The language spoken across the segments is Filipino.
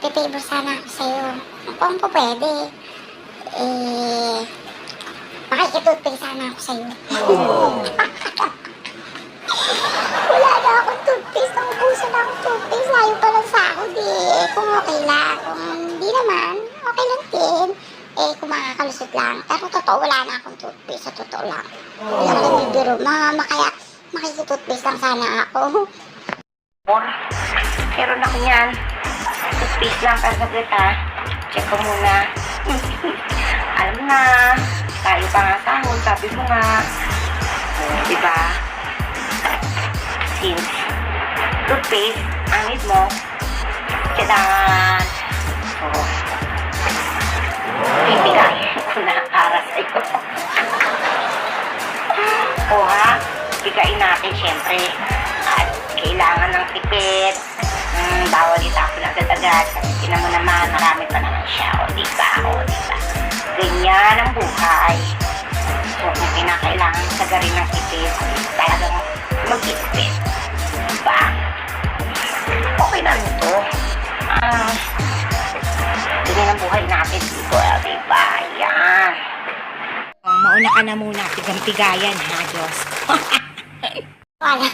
magpipavor sana ako sa'yo. Kung po pwede, eh, makikitoothpaste sana ako sa'yo. Wala na akong toothpaste. Naubusan na akong toothpaste. Layo pa lang sa ako, di. Eh, kung okay lang. Kung hindi naman, okay lang din. Eh, kung makakalusot lang. Pero totoo, wala na akong toothpaste. Sa totoo lang. Wala ko nagbibiro. Mama, kaya makikitoothpaste lang sana ako. Meron ako yan. Toothpaste lang para saglit ha. Check ko muna. Alam na, tayo pa nga sahod, sabi mo nga. Oh, diba? Since toothpaste, ang need mo, tsadan! Oh. Bibigay ko na para sa'yo. O ha, bigayin natin syempre. At kailangan ng tipid. Kasi tinan mo naman, marami pa naman siya. O, di ba? O, di ba? Ganyan ang buhay. So, kung kinakailangan sa garin ng tipid, talagang mag-tipid. Di ba? Okay na ito. Ah, ganyan ang buhay natin dito. eh, Di ba? Yan. Oh, mauna ka na muna. Pigang-pigayan ha, Diyos. Wala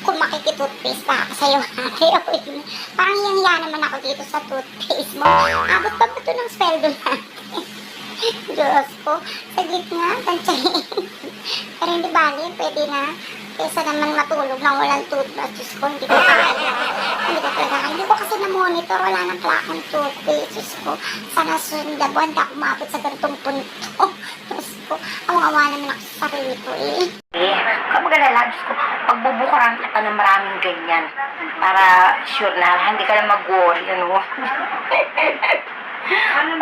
kung makikitoothpaste pa ako sa'yo. Ayaw yun. Parang yang naman ako dito sa toothpaste mo. Abot pa ba ito ng sweldo natin? Diyos ko. Saglit nga, tansyahin. Pero hindi bali, pwede na. Kesa naman matulog nang walang toothbrush. Diyos ko, hindi ko kaya. Hindi ko talaga. Hindi ko kasi na-monitor. Wala nang pala akong toothpaste. Diyos ko. Sana sunod na buwan, di ako maabot sa ganitong punto. Diyos ko. Awa-awa naman ako sa sarili ko eh. Kapag alala, Diyos ko, pagbubukuran kita ng maraming ganyan. Para sure na, hindi ka na mag-worry, ano.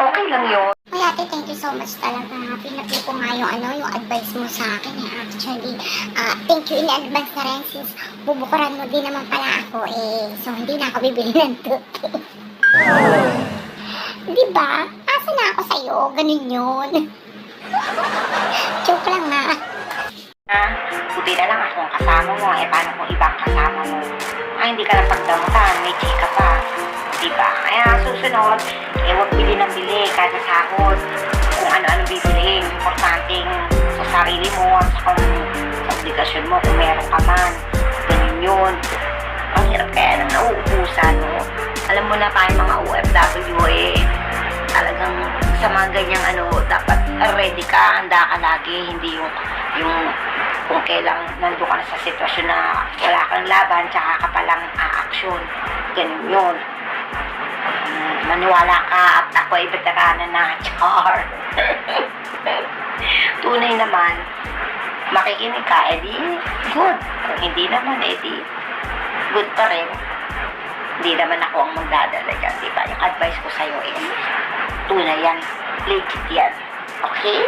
okay lang yun. Ay, ate, thank you so much talaga. Pinapil ko nga yung, ano, yung advice mo sa akin. Eh. Actually, ah, thank you in advance na rin since bubukuran mo din naman pala ako. Eh, so hindi na ako bibili ng toothpaste. Di ba? Asa na ako sa'yo? Ganun yun. Joke lang nga. Ha? Buti na lang akong kasama mo. Eh, paano kung ibang kasama mo? Ay, hindi ka na pagdamutan. May chika pa. Diba? Kaya susunod, eh, huwag bili ng bili kada sahod. Kung ano-ano bibiliin. Importanteng sa sarili mo at sa, sa obligasyon mo kung meron ka man. Ganun yun. Ang hirap kaya nang nauubusan, no? Alam mo na tayo mga OFW, eh, talagang sa mga ganyang ano, dapat ready ka, handa ka lagi, hindi yung, yung kung kailang nandun ka na sa sitwasyon na wala kang laban, tsaka ka palang aaksyon. Ganun yun. Mm, maniwala ka at ako ay veterana na, char. Tunay naman, makikinig ka, edi good. Kung hindi naman, edi good pa rin. Hindi naman ako ang magdadala dyan, di ba? Yung advice ko sa'yo is tunay yan. Legit yan. Okay?